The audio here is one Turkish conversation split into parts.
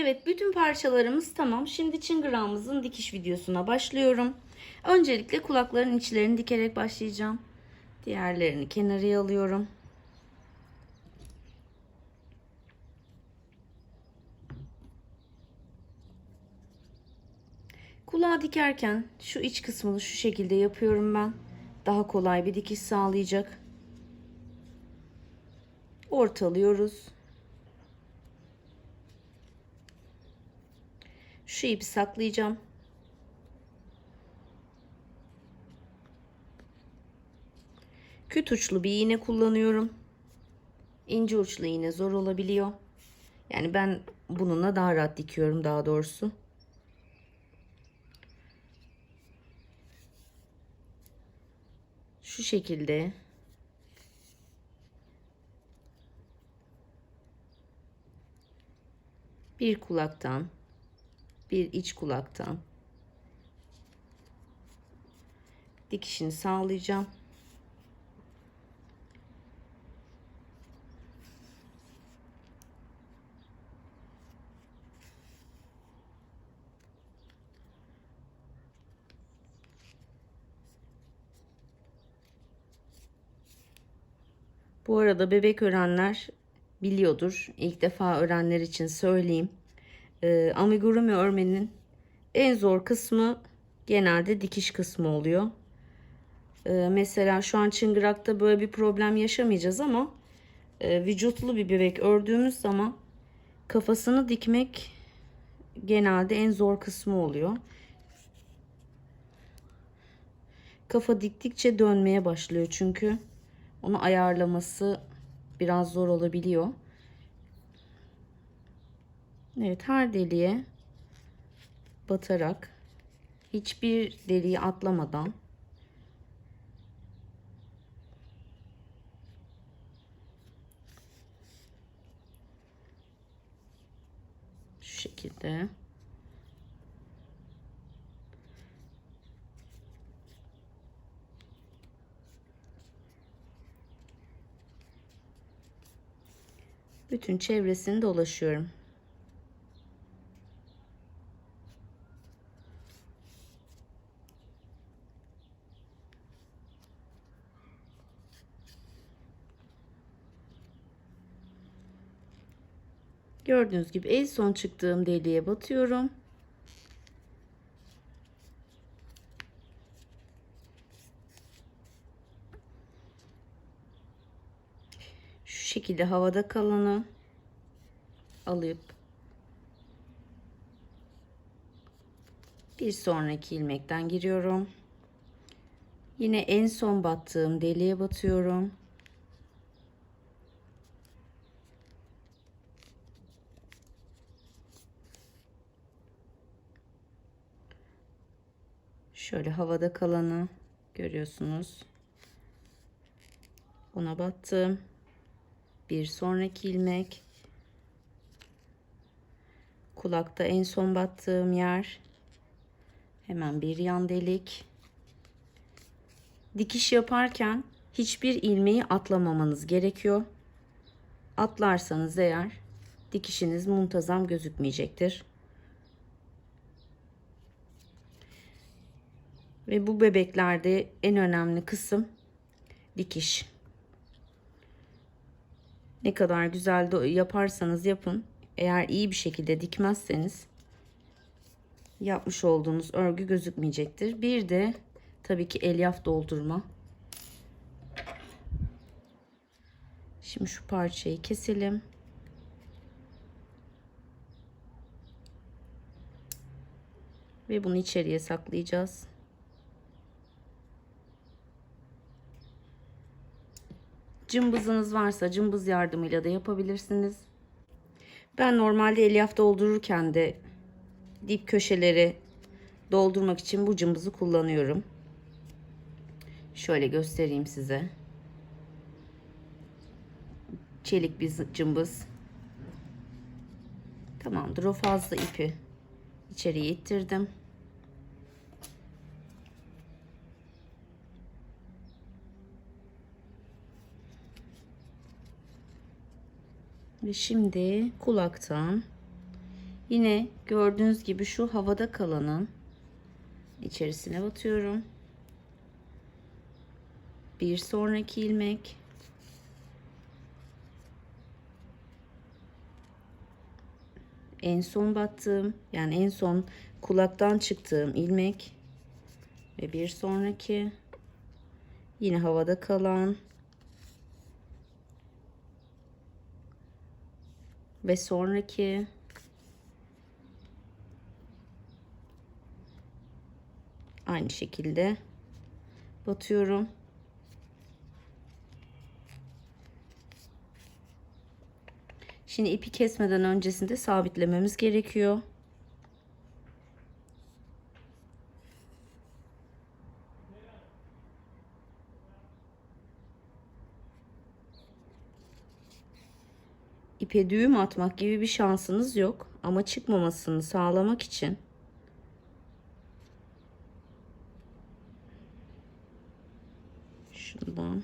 Evet bütün parçalarımız tamam. Şimdi çıngırağımızın dikiş videosuna başlıyorum. Öncelikle kulakların içlerini dikerek başlayacağım. Diğerlerini kenarıya alıyorum. Kulağı dikerken şu iç kısmını şu şekilde yapıyorum ben. Daha kolay bir dikiş sağlayacak. Ortalıyoruz. Şu ipi saklayacağım. Küt uçlu bir iğne kullanıyorum. İnce uçlu iğne zor olabiliyor. Yani ben bununla daha rahat dikiyorum daha doğrusu. Şu şekilde bir kulaktan bir iç kulaktan dikişini sağlayacağım. Bu arada bebek örenler biliyordur. İlk defa öğrenler için söyleyeyim. Ee, amigurumi örmenin en zor kısmı genelde dikiş kısmı oluyor. Ee, mesela şu an çıngırakta böyle bir problem yaşamayacağız ama e, vücutlu bir bebek ördüğümüz zaman kafasını dikmek genelde en zor kısmı oluyor. Kafa diktikçe dönmeye başlıyor çünkü onu ayarlaması biraz zor olabiliyor. Evet her deliğe batarak hiçbir deliği atlamadan şu şekilde bütün çevresini dolaşıyorum. Gördüğünüz gibi en son çıktığım deliğe batıyorum. Şu şekilde havada kalanı alıp bir sonraki ilmekten giriyorum. Yine en son battığım deliğe batıyorum. Şöyle havada kalanı görüyorsunuz. Ona battım. Bir sonraki ilmek. Kulakta en son battığım yer. Hemen bir yan delik. Dikiş yaparken hiçbir ilmeği atlamamanız gerekiyor. Atlarsanız eğer dikişiniz muntazam gözükmeyecektir. Ve bu bebeklerde en önemli kısım dikiş. Ne kadar güzel yaparsanız yapın. Eğer iyi bir şekilde dikmezseniz yapmış olduğunuz örgü gözükmeyecektir. Bir de tabii ki elyaf doldurma. Şimdi şu parçayı keselim. Ve bunu içeriye saklayacağız. Cımbızınız varsa cımbız yardımıyla da yapabilirsiniz. Ben normalde elyaf doldururken de dip köşeleri doldurmak için bu cımbızı kullanıyorum. Şöyle göstereyim size. Çelik bir cımbız. Tamamdır. O fazla ipi içeriye ittirdim. Ve şimdi kulaktan Yine gördüğünüz gibi şu havada kalanın içerisine batıyorum. Bir sonraki ilmek. En son battığım yani en son kulaktan çıktığım ilmek ve bir sonraki yine havada kalan ve sonraki aynı şekilde batıyorum. Şimdi ipi kesmeden öncesinde sabitlememiz gerekiyor. İpe düğüm atmak gibi bir şansınız yok ama çıkmamasını sağlamak için şundan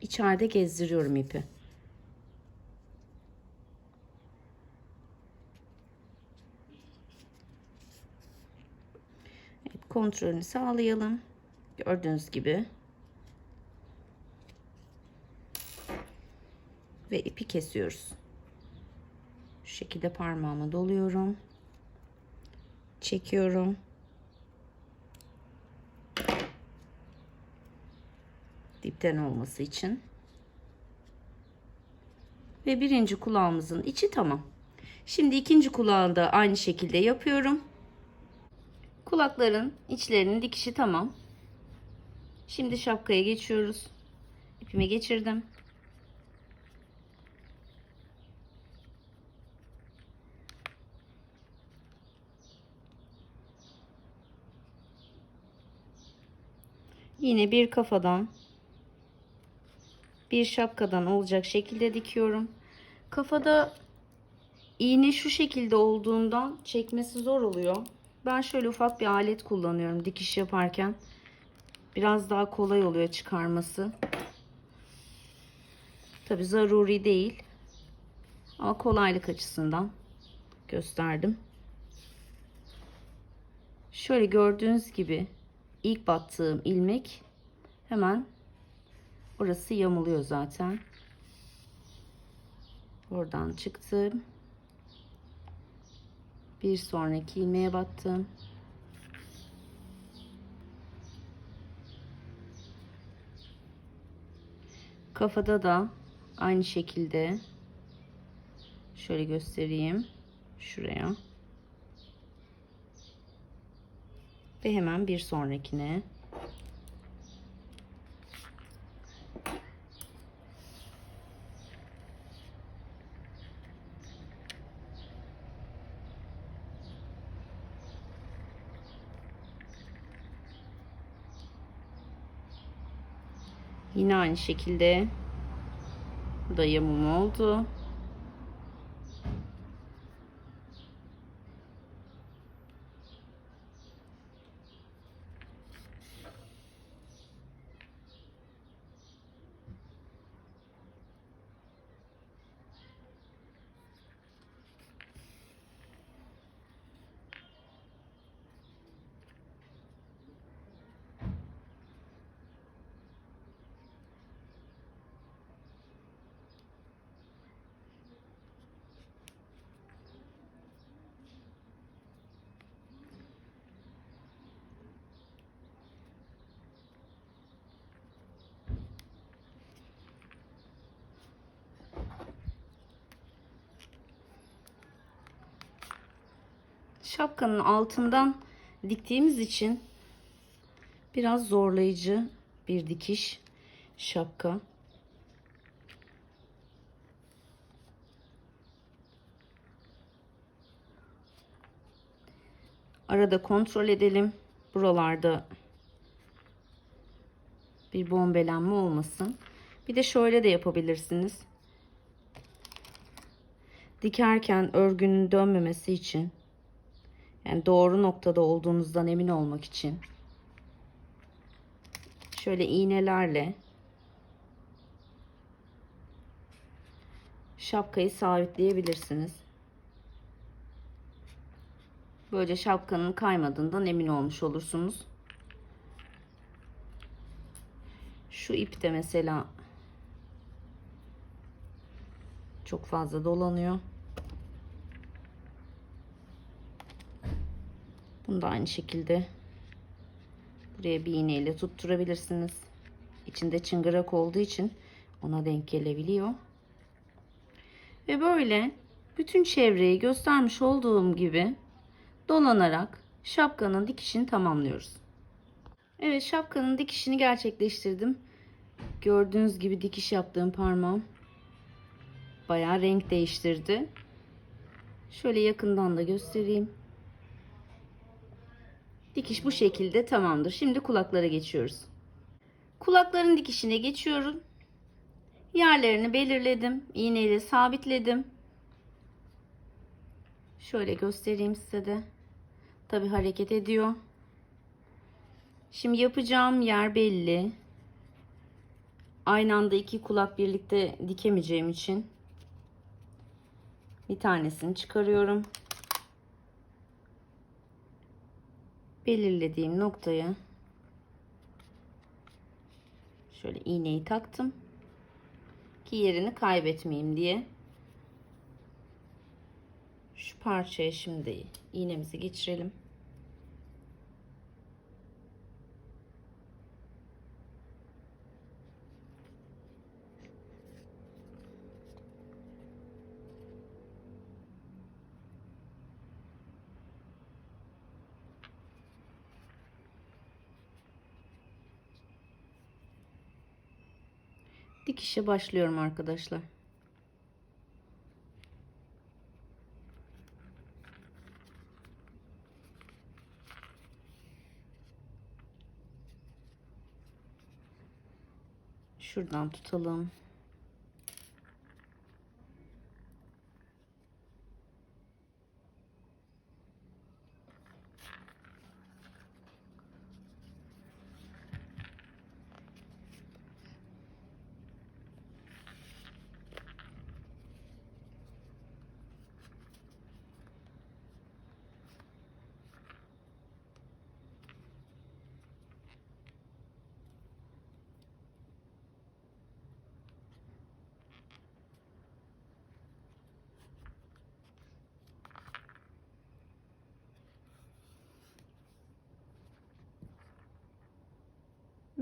içeride gezdiriyorum ipi. Kontrolünü sağlayalım. Gördüğünüz gibi. Ve ipi kesiyoruz. Şu şekilde parmağımı doluyorum. Çekiyorum. dipten olması için. Ve birinci kulağımızın içi tamam. Şimdi ikinci kulağı da aynı şekilde yapıyorum. Kulakların içlerinin dikişi tamam. Şimdi şapkaya geçiyoruz. İpimi geçirdim. Yine bir kafadan bir şapkadan olacak şekilde dikiyorum. Kafada iğne şu şekilde olduğundan çekmesi zor oluyor. Ben şöyle ufak bir alet kullanıyorum dikiş yaparken. Biraz daha kolay oluyor çıkarması. Tabi zaruri değil. Ama kolaylık açısından gösterdim. Şöyle gördüğünüz gibi ilk battığım ilmek hemen Orası yamuluyor zaten. Oradan çıktım. Bir sonraki ilmeğe battım. Kafada da aynı şekilde şöyle göstereyim şuraya. Ve hemen bir sonrakine Yine aynı şekilde dayamım oldu. Şapkanın altından diktiğimiz için biraz zorlayıcı bir dikiş şapka. Arada kontrol edelim. Buralarda bir bombelenme olmasın. Bir de şöyle de yapabilirsiniz. Dikerken örgünün dönmemesi için yani doğru noktada olduğunuzdan emin olmak için şöyle iğnelerle şapkayı sabitleyebilirsiniz. Böylece şapkanın kaymadığından emin olmuş olursunuz. Şu ip de mesela çok fazla dolanıyor. Bunu da aynı şekilde buraya bir iğneyle tutturabilirsiniz. İçinde çıngırak olduğu için ona denk gelebiliyor. Ve böyle bütün çevreyi göstermiş olduğum gibi dolanarak şapkanın dikişini tamamlıyoruz. Evet şapkanın dikişini gerçekleştirdim. Gördüğünüz gibi dikiş yaptığım parmağım bayağı renk değiştirdi. Şöyle yakından da göstereyim. Dikiş bu şekilde tamamdır. Şimdi kulaklara geçiyoruz. Kulakların dikişine geçiyorum. Yerlerini belirledim. İğneyle sabitledim. Şöyle göstereyim size de. Tabi hareket ediyor. Şimdi yapacağım yer belli. Aynı anda iki kulak birlikte dikemeyeceğim için bir tanesini çıkarıyorum. Belirlediğim noktaya şöyle iğneyi taktım ki yerini kaybetmeyeyim diye. Şu parçaya şimdi iğnemizi geçirelim. Dikişe başlıyorum arkadaşlar. Şuradan tutalım.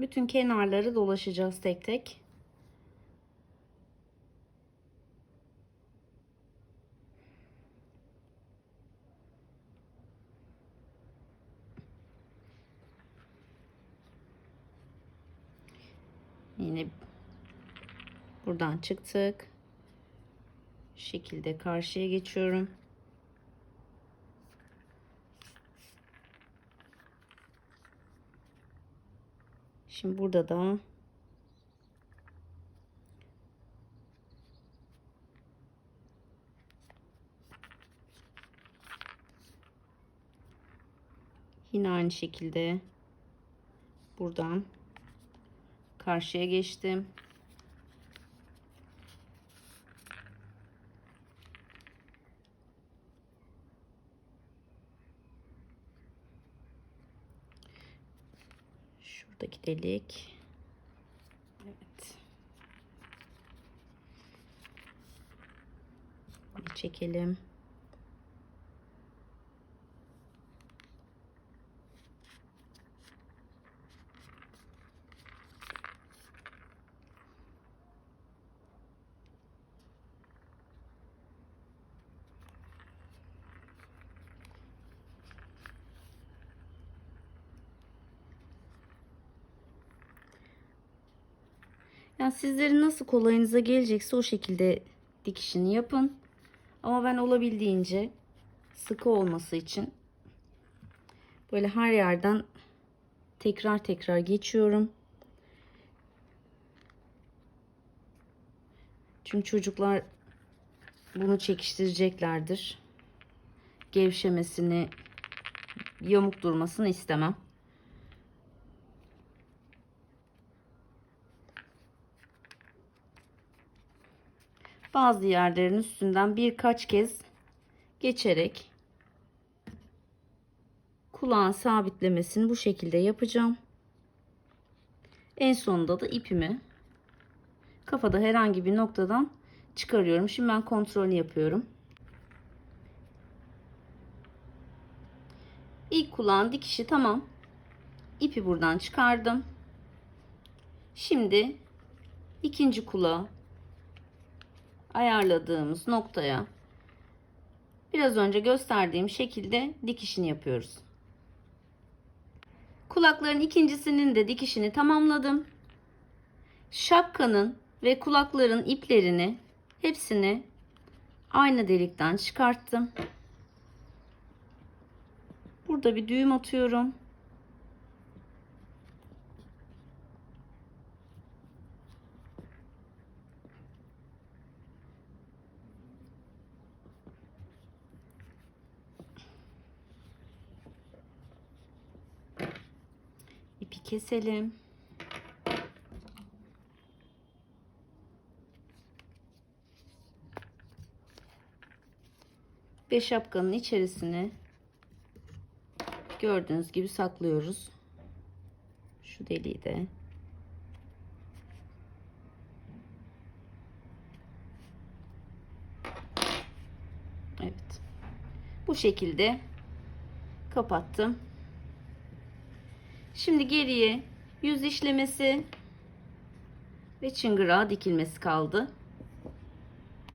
Bütün kenarları dolaşacağız tek tek. Yine buradan çıktık. Şekilde karşıya geçiyorum. Şimdi burada da yine aynı şekilde buradan karşıya geçtim. Şuradaki delik. Evet. Bir çekelim. Yani sizlerin nasıl kolayınıza gelecekse o şekilde dikişini yapın. Ama ben olabildiğince sıkı olması için böyle her yerden tekrar tekrar geçiyorum. Çünkü çocuklar bunu çekiştireceklerdir. Gevşemesini, yamuk durmasını istemem. Bazı yerlerin üstünden birkaç kez geçerek kulağın sabitlemesini bu şekilde yapacağım. En sonunda da ipimi kafada herhangi bir noktadan çıkarıyorum. Şimdi ben kontrolünü yapıyorum. İlk kulağın dikişi tamam. İpi buradan çıkardım. Şimdi ikinci kulağı ayarladığımız noktaya biraz önce gösterdiğim şekilde dikişini yapıyoruz. Kulakların ikincisinin de dikişini tamamladım. Şapkanın ve kulakların iplerini hepsini aynı delikten çıkarttım. Burada bir düğüm atıyorum. İpi keselim. Ve şapkanın içerisine gördüğünüz gibi saklıyoruz. Şu deliği de. Evet. Bu şekilde kapattım. Şimdi geriye yüz işlemesi ve çıngırağı dikilmesi kaldı.